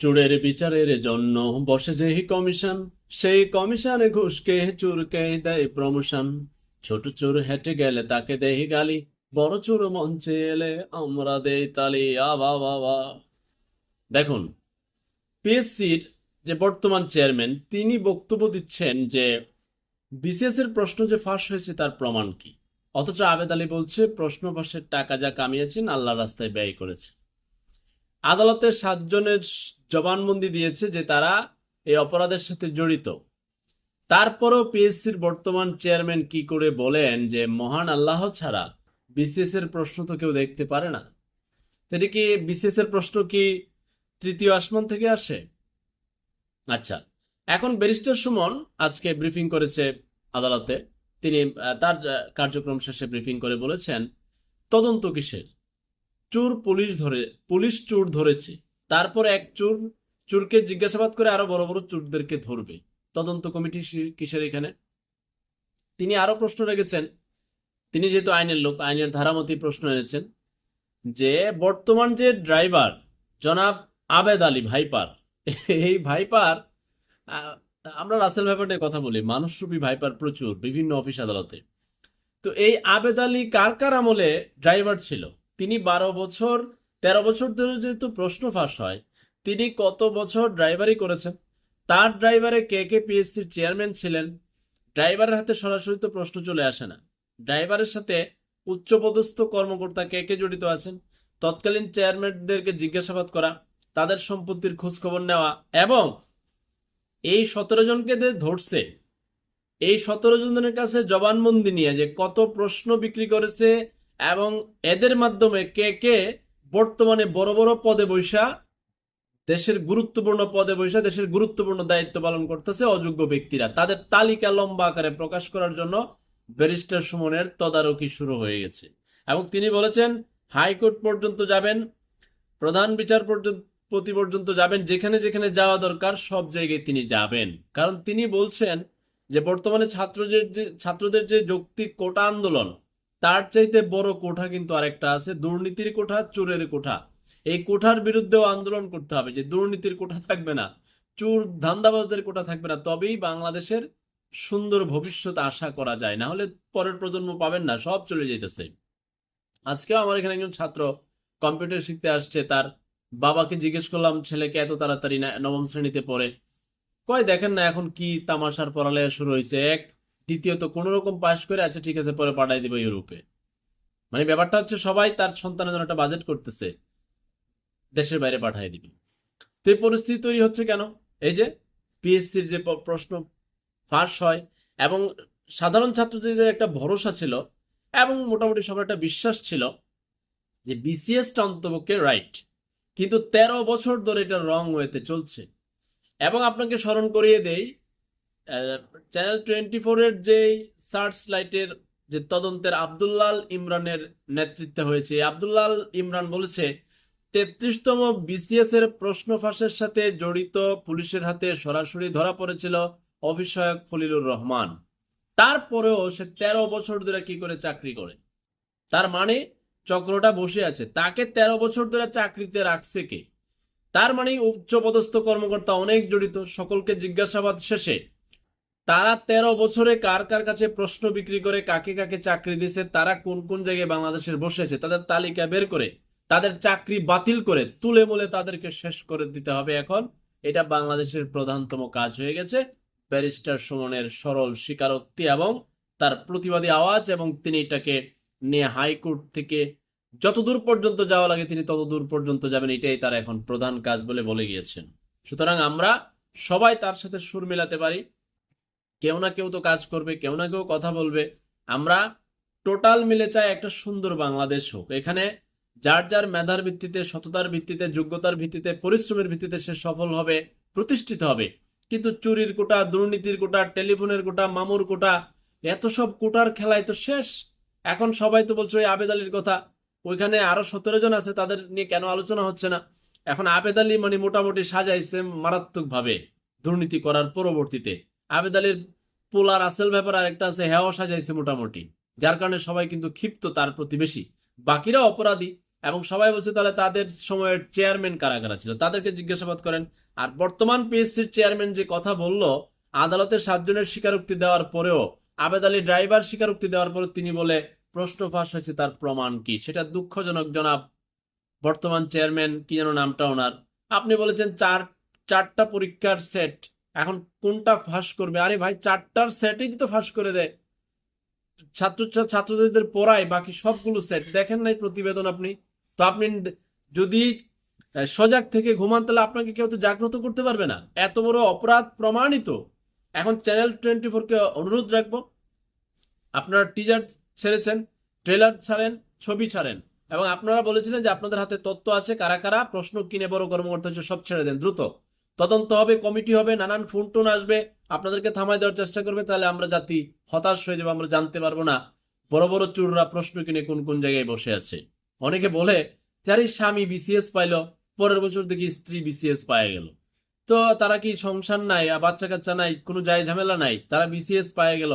চোরের বিচারের জন্য বসে যেই কমিশন, সেই কমিশনে ঘুষকে, চোরকে দেয় প্রমোশন ছোট চোর হেঁটে গেলে তাকে দেহি গালি, বড় চোর মঞ্চে এলে আমরা দেই তালি আবা বাবা দেখুন, পিএসসির যে বর্তমান চেয়ারম্যান, তিনি বক্তব্য দিচ্ছেন যে বিসিএস এর প্রশ্ন যে ফাঁস হয়েছে তার প্রমাণ কি? অথচ আবেদ আলী বলছে, প্রশ্ন ফাঁসের টাকা যা কামিয়েছেন আল্লাহ রাস্তায় ব্যয় করেছে। আদালতের সাতজনের জবানবন্দি দিয়েছে যে তারা এই অপরাধের সাথে জড়িত। তারপরও পিএসসির বর্তমান চেয়ারম্যান কি করে বলেন যে মহান আল্লাহ ছাড়া বিসিএস এর প্রশ্ন তো কেউ দেখতে পারে না? এটা কি বিসিএস এর প্রশ্ন কি তৃতীয় আসমান থেকে আসে? আচ্ছা এখন ব্যারিস্টার সুমন আজকে ব্রিফিং করেছে আদালতে। তিনি তার কার্যক্রম শেষে ব্রিফিং করে বলেছেন, তদন্ত কিসের? চোর পুলিশ ধরে, পুলিশ চোর ধরেছে। তারপর এক চোর, চোরকে জিজ্ঞাসাবাদ করে আরও বড় বড় চোরদেরকে ধরবে। তদন্ত কমিটি কিসের এখানে? তিনি আরও প্রশ্ন রেখেছেন। তিনি যেহেতু আইনের লোক, আইনের ধারামতি প্রশ্ন এনেছেন যে, বর্তমান যে ড্রাইভার, জনাব আবেদ আলী ভাইপার, এই ভাইপার আমরা রাসেল ভাইপার নিয়ে কথা বলি। মানুষরূপী ভাইপার প্রচুর, বিভিন্ন অফিস আদালতে। তো এই আবেদ আলী কার কার আমলে ড্রাইভার ছিল? তিনি বারো বছর, তেরো বছর ধরে যেহেতু প্রশ্ন ফাঁস হয়, তিনি কত বছর ড্রাইভারি করেছেন? তার ড্রাইভারে কে কে পিএসসির চেয়ারম্যান ছিলেন? ড্রাইভারের হাতে সরাসরি তো প্রশ্ন চলে আসে না। ড্রাইভারের সাথে উচ্চপদস্থ কর্মকর্তা কে কে জড়িত আছেন? তৎকালীন চেয়ারম্যানদেরকে জিজ্ঞাসাবাদ করা, তাদের সম্পত্তির খোঁজখবর নেওয়া এবং এই সতেরো জনকে যে ধরছে, এই সতেরো জনের কাছে জবানবন্দি নিয়ে যে কত প্রশ্ন বিক্রি করেছে এবং এদের মাধ্যমে কে কে বর্তমানে বড় বড় পদে বৈশা দেশের গুরুত্বপূর্ণ পদে বৈশা দেশের গুরুত্বপূর্ণ দায়িত্ব পালন করতেছে অযোগ্য ব্যক্তিরা। তাদের তালিকা লম্বা আকারে প্রকাশ করার জন্য ব্যারিস্টার সুমনের তদারকি শুরু হয়ে গেছে। এবং তিনি বলেছেন, হাইকোর্ট পর্যন্ত যাবেন, প্রধান বিচার পর্যন্ত পর্যন্ত যাবেন, যেখানে যেখানে যাওয়া দরকার, সব জায়গায় তিনি যাবেন। কারণ তিনি বলছেন যে, বর্তমানে ছাত্রদের যে ছাত্রদের যে যৌক্তিক কোটা আন্দোলন তার চাইতে বড় কোঠা কিন্তু আরেকটা আছে, দুর্নীতির কোঠা, চোরের কোঠা। এই কোঠার বিরুদ্ধেও আন্দোলন করতে হবে যে দুর্নীতির কোঠা থাকবে না, চোর ধান্দাবাজদের কোঠা থাকবে না, তবেই বাংলাদেশের সুন্দর ভবিষ্যৎ আশা করা যায়। না হলে পরের প্রজন্ম পাবেন না, সব চলে যেতেছে আজকেও আমার এখানে একজন ছাত্র কম্পিউটার শিখতে আসছে, তার বাবাকে জিজ্ঞেস করলাম, ছেলেকে এত তাড়াতাড়ি নবম শ্রেণীতে পড়ে? কয়, দেখেন না এখন কি তামাশার পড়ালেখা শুরু হয়েছে এক দ্বিতীয়ত কোনো রকম পাশ করে আচ্ছা ঠিক আছে, পরে পাঠাই দিব ইউরোপে। মানে ব্যাপারটা হচ্ছে সবাই তার সন্তানের জন্য একটা বাজেট করতেছে, দেশের বাইরে পাঠিয়ে দিবি। তো এই পরিস্থিতি তৈরি হচ্ছে কেন? এই যে পিএসসির যে প্রশ্ন ফাঁস হয় এবং সাধারণ ছাত্রছাত্রীদের একটা ভরসা ছিল এবং মোটামুটি সবার একটা বিশ্বাস ছিল যে বিসিএসটা অন্তপক্ষে রাইট কিন্তু তেরো বছর ধরে এটা রং ওয়েতে চলছে। এবং আপনাকে স্মরণ করিয়ে দেই চ্যানেল টোয়েন্টি ফোরের যে সার্চ লাইটের যে তদন্তের আবদুল্লাল ইমরানের নেতৃত্বে হয়েছে আবদুল্লাল ইমরান বলেছে, তেত্রিশতম বিসিএস এর প্রশ্ন ফাঁসের সাথে জড়িত পুলিশের হাতে সরাসরি ধরা পড়েছিল অভিষয়ক খলিলুর রহমান। তারপরেও সে তেরো বছর ধরে কি করে চাকরি করে? তার মানে চক্রটা বসে আছে। তাকে তেরো বছর ধরে চাকরিতে রাখছে কে? তার মানে উচ্চপদস্থ কর্মকর্তা অনেক জড়িত, সকলকে জিজ্ঞাসাবাদ শেষে তারা তেরো বছরে কার কার কাছে প্রশ্ন বিক্রি করে, কাকে কাকে চাকরি দিছে তারা কোন কোন জায়গায় বাংলাদেশের বসে আছে, তাদের তালিকা বের করে, তাদের চাকরি বাতিল করে তুলে মুলে তাদেরকে শেষ করে দিতে হবে এখন। এটা বাংলাদেশের প্রধানতম কাজ হয়ে গেছে। ব্যারিস্টার সুমনের সরল স্বীকারোক্তি এবং তার প্রতিবাদী আওয়াজ এবং তিনি এটাকে নিয়ে হাইকোর্ট থেকে যতদূর পর্যন্ত যাওয়া লাগে তিনি ততদূর পর্যন্ত যাবেন, এটাই তার এখন প্রধান কাজ বলে বলে গিয়েছেন। সুতরাং আমরা সবাই তার সাথে সুর মেলাতে পারি। কেউ না কেউ তো কাজ করবে, কেউ না কেউ কথা বলবে। আমরা টোটাল মিলে চাই একটা সুন্দর বাংলাদেশ হোক। এখানে যার যার মেধার ভিত্তিতে, সততার ভিত্তিতে, যোগ্যতার ভিত্তিতে, পরিশ্রমের ভিত্তিতে সে সফল হবে, প্রতিষ্ঠিত হবে। কিন্তু চুরির কোটা, দুর্নীতির কোটা, টেলিফোনের কোটা, মামুর কোটা, এত সব কোটার খেলায় তো শেষ। এখন সবাই তো বলছে ওই আবেদ আলীর কথা। ওইখানে আরও সতেরো জন আছে, তাদের নিয়ে কেন আলোচনা হচ্ছে না? এখন আবেদ আলী মানে মোটামুটি সাজাইছে মারাত্মক ভাবে দুর্নীতি করার পরবর্তীতে। আবেদ আলীর পোলার আসল ব্যাপার আরেকটা আছে হ্যাঁ সাজাইছে মোটামুটি। যার কারণে সবাই কিন্তু ক্ষিপ্ত তার প্রতি বেশি বাকিরা অপরাধী এবং সবাই বলছে তাহলে তাদের সময়ের চেয়ারম্যান কারা কারা ছিল? তাদেরকে জিজ্ঞাসাবাদ করেন। আর বর্তমান পিএসসির চেয়ারম্যান যে কথা বলল আদালতে সাতজনের স্বীকারোক্তি দেওয়ার পরেও, আবেদ আলী ড্রাইভার স্বীকারোক্তি দেওয়ার পরে তিনি বলে, প্রশ্ন ফাঁস হয়েছে, তার প্রমাণ কি? সেটা দুঃখজনক, জনাব। বর্তমান চেয়ারম্যান কি যেন নামটা ওনার। আপনি বলেছেন চার, চারটা পরীক্ষার সেট এখন কোনটা ফাঁস করবে? আরে ভাই, চারটার সেটই তো ফাঁস করে দেয়। ছাত্র ছাত্রদের পড়ায় বাকি সবগুলো সেট দেখেন নাই প্রতিবেদন আপনি? তো আপনি যদি সজাগ থেকে ঘুমান, তাহলে আপনাকে কেউ তো জাগ্রত করতে পারবে না। এত বড় অপরাধ প্রমাণিত। এখন চ্যানেল টোয়েন্টি ফোরকে অনুরোধ রাখব। আপনারা টিজার ছেড়েছেন ট্রেলার ছাড়েন, ছবি ছাড়েন। এবং আপনারা বলেছিলেন যে আপনাদের হাতে তথ্য আছে, কারা কারা, প্রশ্ন কিনে বড় কর্মকর্তা সব ছেড়ে দেন, দ্রুত। তদন্ত হবে, কমিটি হবে, নানান ফোন টোন আসবে। আপনাদেরকে থামায় দেওয়ার চেষ্টা করবে, তাহলে আমরা জাতি হতাশ হয়ে যাব, আমরা জানতে পারব না। বড় বড় চুররা প্রশ্ন কিনে কোন কোন জায়গায় বসে আছে। অনেকে বলে যার স্বামী বিসিএস পাইলো, পরের বছর দেখি স্ত্রী বিসিএস পায়ে গেল। তো তারা কি সংসার নাই বাচ্চা কাচ্চা নাই, কোনো যায় ঝামেলা নাই, তারা বিসিএস পায়ে গেল।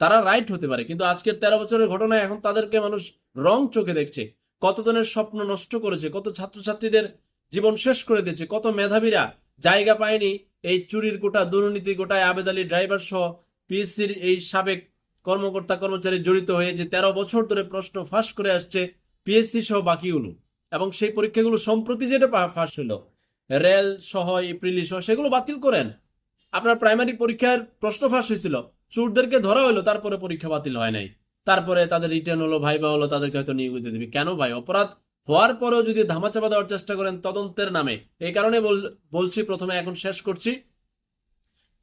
তারা রাইট হতে পারে, কিন্তু আজকের তেরো বছরের ঘটনায় এখন তাদেরকে মানুষ রং চোখে দেখছে। কতজনের স্বপ্ন নষ্ট করেছে, কত ছাত্রছাত্রীদের জীবন শেষ করে দিয়েছে, কত মেধাবীরা জায়গা পায়নি এই চুরির গোটা দুর্নীতি গোটায় আবেদ আলী ড্রাইভার সহ পিএসসির এই সাবেক কর্মকর্তা কর্মচারী জড়িত হয়ে যে তেরো বছর ধরে প্রশ্ন ফাঁস করে আসছে পিএসসি সহ বাকিগুলো। এবং সেই পরীক্ষাগুলো সম্প্রতি যেটা ফাঁস হলো, রেল সহ এপ্রিলি সহ, সেগুলো বাতিল করেন। আপনার প্রাইমারি পরীক্ষার প্রশ্ন ফাঁস হয়েছিল, চোরদেরকে ধরা হলো, তারপরে পরীক্ষা বাতিল হয় নাই। তারপরে তাদের রিটার্ন হলো, ভাইবা হলো, তাদেরকে হয়তো নিয়োগ দিতে দিবি। কেন ভাই? অপরাধ হওয়ার পরেও যদি ধামাচাপা দেওয়ার চেষ্টা করেন তদন্তের নামে, এই কারণে বলছি প্রথমে এখন শেষ করছি।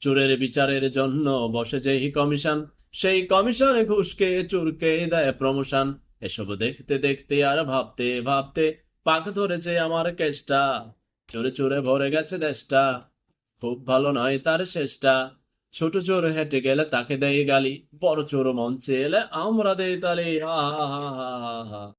চোরের বিচারের জন্য বসে যেই কমিশন, সেই কমিশনে ঘুষকে, চুরকে দেয় প্রমোশন। এসব দেখতে দেখতে আর ভাবতে ভাবতে পাক ধরেছে আমার কেসটা। চোরে চোরে ভরে গেছে দেশটা। খুব ভালো নয় তার শেষটা। ছোট চোর হেঁটে গেলে তাকে দেয় গালি, বড় চোর মঞ্চে এলে আমরা দেই তালি হা হা হা হা হা।